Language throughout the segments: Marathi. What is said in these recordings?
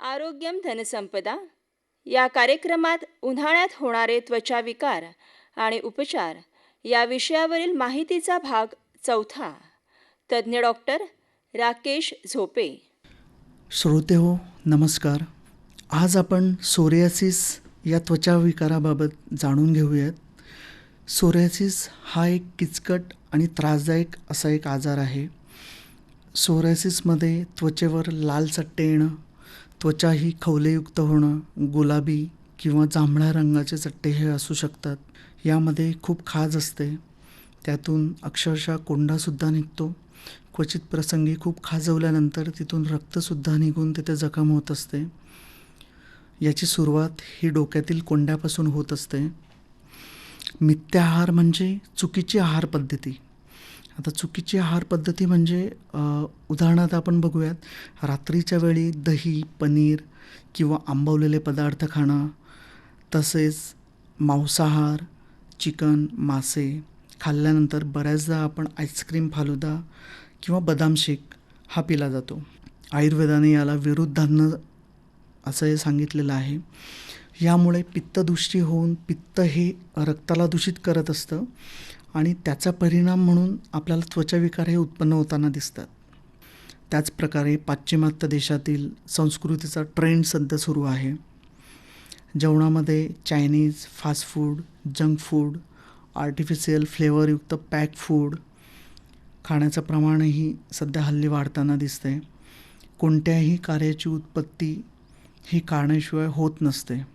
आरोग्यम धनसंपदा. या कार्यक्रमात उन्हाळ्यात होणारे त्वचा विकार आणि उपचार या विषयावरील माहितीचा भाग चौथा. तज्ज्ञ डॉक्टर राकेश झोपे. श्रोते हो नमस्कार. आज आपण सोरियासिस या त्वचा विकाराबाबत जाणून घेऊयात. सोरियासिस हा एक किचकट आणि त्रासदायक असा एक आजार आहे. सोरायसिसमध्ये त्वचेवर लाल चट्टे येणं त्वचा ही खवलेयुक्त होणं गुलाबी किंवा जांभळ्या रंगाचे चट्टे हे असू शकतात. यामध्ये खूप खाज असते. त्यातून अक्षरशः कोंडासुद्धा निघतो. क्वचित प्रसंगी खूप खाजवल्यानंतर तिथून रक्तसुद्धा निघून तिथे जखम होत असते. याची सुरुवात ही डोक्यातील कोंड्यापासून होत असते. मिथ्या आहार म्हणजे चुकीची आहार पद्धती. आता चुकीची आहार पद्धती म्हणजे उदाहरणार्थ आपण बघूयात रात्रीच्या वेळी दही पनीर किंवा आंबवलेले पदार्थ खाणं तसेच मांसाहार चिकन मासे खाल्ल्यानंतर बऱ्याचदा आपण आईस्क्रीम फालुदा किंवा बदाम शेक हा पिला जातो. आयुर्वेदाने याला विरुद्धान्न असं हे सांगितलेलं आहे. यामुळे पित्तदृष्टी होऊन पित्त हे रक्ताला दूषित करत असतं. आणि त्याचा परिणाम म्हणून आपल्याला त्वचाविकार हे उत्पन्न होताना दिसतात. त्याचप्रकारे पाश्चिमात्य देशातील संस्कृतीचा ट्रेंड सध्या सुरू आहे. जेवणामध्ये Chinese fast food junk food artificial फ्लेवरयुक्त pack food खाण्याचं प्रमाणही सध्या हल्ली वाढताना दिसते कोणत्याही कार्याची उत्पत्ती ही कारणाशिवाय होत नसते.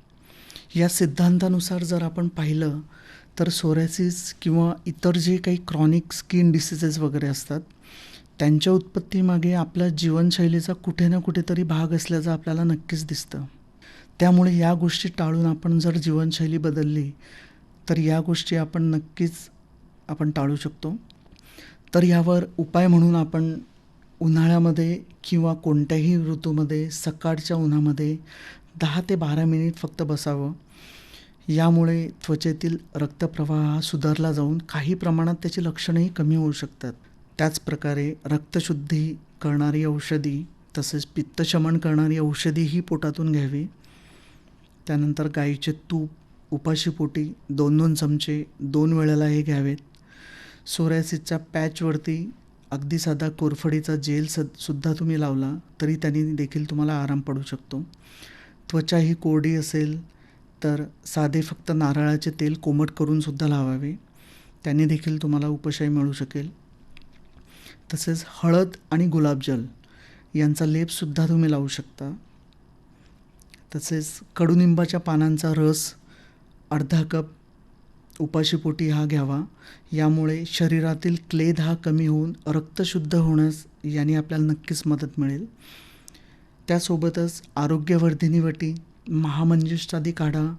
या सिद्धांतानुसार जर आपण पाहिलं तर सोरॅसिस किंवा इतर जे काही क्रॉनिक स्किन डिसिजेस वगैरे असतात त्यांच्या उत्पत्तीमागे आपल्या जीवनशैलीचा कुठे ना कुठेतरी भाग असल्याचं आपल्याला नक्कीच दिसतं. त्यामुळे या गोष्टी टाळून आपण जर जीवनशैली बदलली तर या गोष्टी आपण नक्कीच आपण टाळू शकतो. तर यावर उपाय म्हणून आपण उन्हाळ्यामध्ये किंवा कोणत्याही ऋतूमध्ये सकाळच्या उन्हामध्ये दहा ते बारा मिनिट फक्त बसावं. यामुळे त्वचेतील रक्तप्रवाह सुधारला जाऊन काही प्रमाणात त्याची लक्षणंही कमी होऊ शकतात. त्याचप्रकारे रक्तशुद्धी करणारी औषधी तसेच पित्तशमन करणारी औषधीही पोटातून घ्यावी. त्यानंतर गाईचे तूप उपाशीपोटी दोन दोन चमचे दोन वेळेला हे घ्यावेत सोरॅसिसच्या पॅचवरती अगदी साधा कोरफडीचा जेल स सुद्धा तुम्ही लावला तरी त्यांनी देखील तुम्हाला आराम पडू शकतो. त्वचा ही कोरडी असेल तर साधे फक्त नारळाचे तेल कोमट करूनसुद्धा लावावे. त्याने देखील तुम्हाला उपशय मिळू शकेल. तसेच हळद आणि गुलाबजल यांचा लेपसुद्धा तुम्ही लावू शकता. तसेच कडुनिंबाच्या पानांचा रस अर्धा कप उपाशीपोटी हा घ्यावा. यामुळे शरीरातील क्लेद हा कमी होऊन रक्तशुद्ध होण्यास याने आपल्याला नक्कीच मदत मिळेल. त्यासोबतच आरोग्यवर्धिनी महामंजिष्ठादी काढा.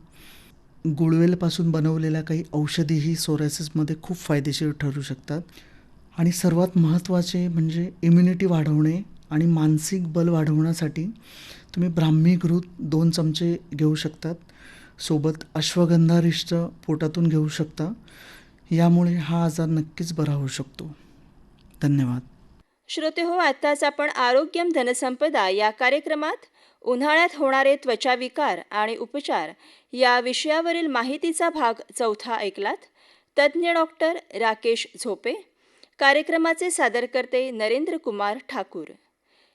गुळवेलपासून बनवलेल्या काही औषधीही सोरायसिसमध्ये खूप फायदेशीर ठरू शकतात. आणि सर्वात महत्त्वाचे म्हणजे इम्युनिटी वाढवणे आणि मानसिक बल वाढवण्यासाठी तुम्ही ब्राह्मी घृत दोन चमचे घेऊ शकतात. सोबत अश्वगंधारिष्ट पोटातून घेऊ शकता. यामुळे हा आजार नक्कीच बरा होऊ शकतो. धन्यवाद. श्रोते हो आत्ताच आपण आरोग्यम धनसंपदा या कार्यक्रमात उन्हाळ्यात होणारे त्वचा विकार आणि उपचार या विषयावरील माहितीचा भाग चौथा ऐकलात. तज्ज्ञ डॉक्टर राकेश झोपे कार्यक्रमाचे सादरकर्ते नरेंद्र कुमार ठाकूर.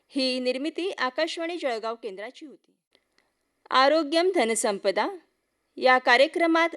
ही निर्मिती आकाशवाणी जळगाव केंद्राची होती. आरोग्यम धनसंपदा या कार्यक्रमात